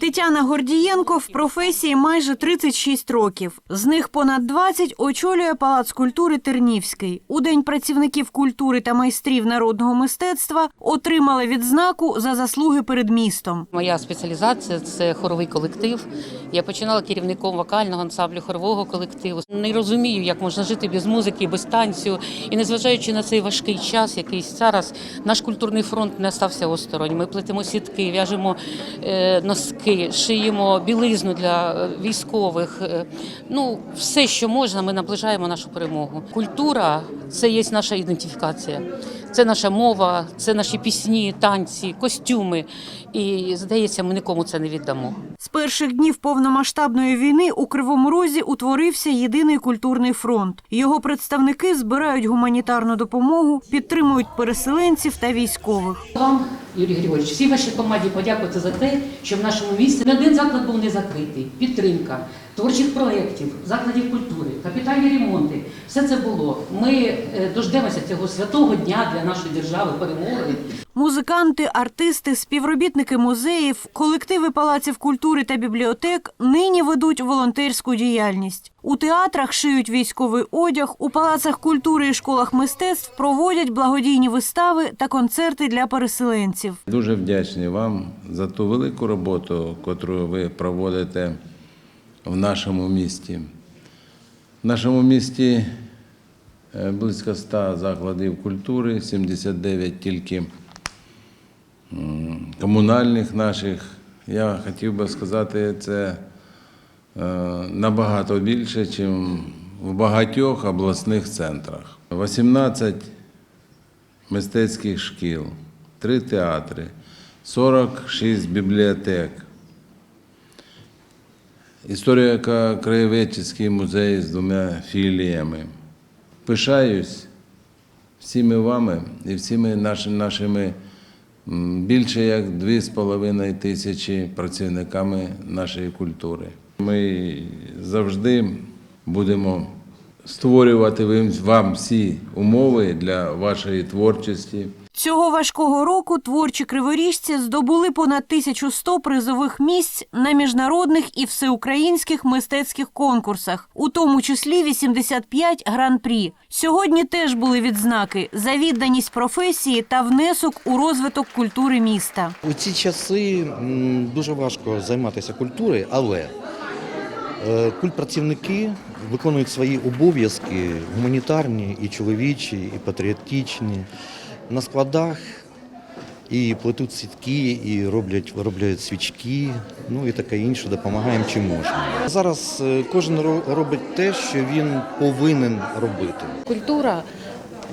Тетяна Гордієнко в професії майже 36 років. З них понад 20 очолює Палац культури Тернівський. У День працівників культури та майстрів народного мистецтва отримала відзнаку за заслуги перед містом. Моя спеціалізація це хоровий колектив. Я починала керівником вокального ансамблю хорового колективу. Не розумію, як можна жити без музики, без танцю. І незважаючи на цей важкий час, якийсь зараз наш культурний фронт не стався осторонь. Ми плетемо сітки, в'яжемо е, носки, шиємо білизну для е, військових. Е, Ну, все, що можна, ми наближаємо нашу перемогу. Культура це є наша ідентифікація. Це наша мова, це наші пісні, танці, костюми. І здається, ми нікому це не віддамо. З перших днів повномасштабної війни у Кривому Розі утворився єдиний культурний фронт. Його представники збирають гуманітарну допомогу, підтримують переселенців та військових. Вам, Юрій Григорьович, всій вашій команді подякувати за те, що в нашому місті не один заклад був не закритий. Підтримка творчих проєктів, закладів культури, капітальні ремонти. Все це було. Ми е, дождемося цього святого дня для нашої держави, перемоги. Музиканти, артисти, співробітники музеїв, колективи палаців культури та бібліотек нині ведуть волонтерську діяльність. У театрах шиють військовий одяг, у палацах культури і школах мистецтв проводять благодійні вистави та концерти для переселенців. Дуже вдячні вам за ту велику роботу, яку ви проводите в нашому місті. В нашому місті е, близько 100 закладів культури, 79 тільки комунальних наших. Я хотів би сказати, це е, набагато більше, ніж в багатьох обласних центрах. 18 мистецьких шкіл, три театри, 46 бібліотек. Історико-краєведчий музей з двома філіями. Пишаюсь всіми вами і всіми нашими, нашими більше як 2,5 тисячі працівниками нашої культури. Ми завжди будемо створювати вам всі умови для вашої творчості. Цього важкого року творчі криворіжці здобули понад 1100 призових місць на міжнародних і всеукраїнських мистецьких конкурсах, у тому числі 85 гран-прі. Сьогодні теж були відзнаки за відданість професії та внесок у розвиток культури міста. У ці часи дуже важко займатися культурою, але е, культпрацівники виконують свої обов'язки гуманітарні, і чоловічі, і патріотичні на складах. І плетуть сітки, і роблять, виробляють свічки, ну і таке інше, допомагаємо чим можемо. Зараз е, кожен ро- робить те, що він повинен робити. Культура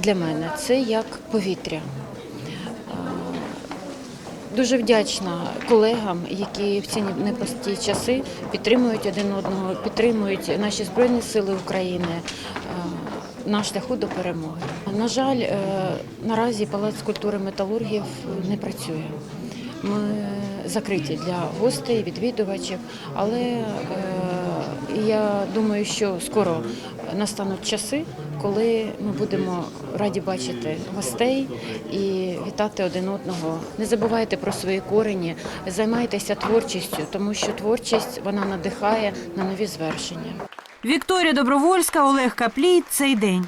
для мене це як повітря. Е, Дуже вдячна колегам, які в ці непрості часи підтримують один одного, підтримують наші Збройні Сили України е, на шляху до перемоги. На жаль, е, наразі Палац культури металургів не працює. Ми закриті для гостей, відвідувачів, але е, я думаю, що скоро настануть часи, коли ми будемо раді бачити гостей і вітати один одного. Не забувайте про свої корені, займайтеся творчістю, тому що творчість вона надихає на нові звершення. Вікторія Добровольська, Олег Каплій. Цей день.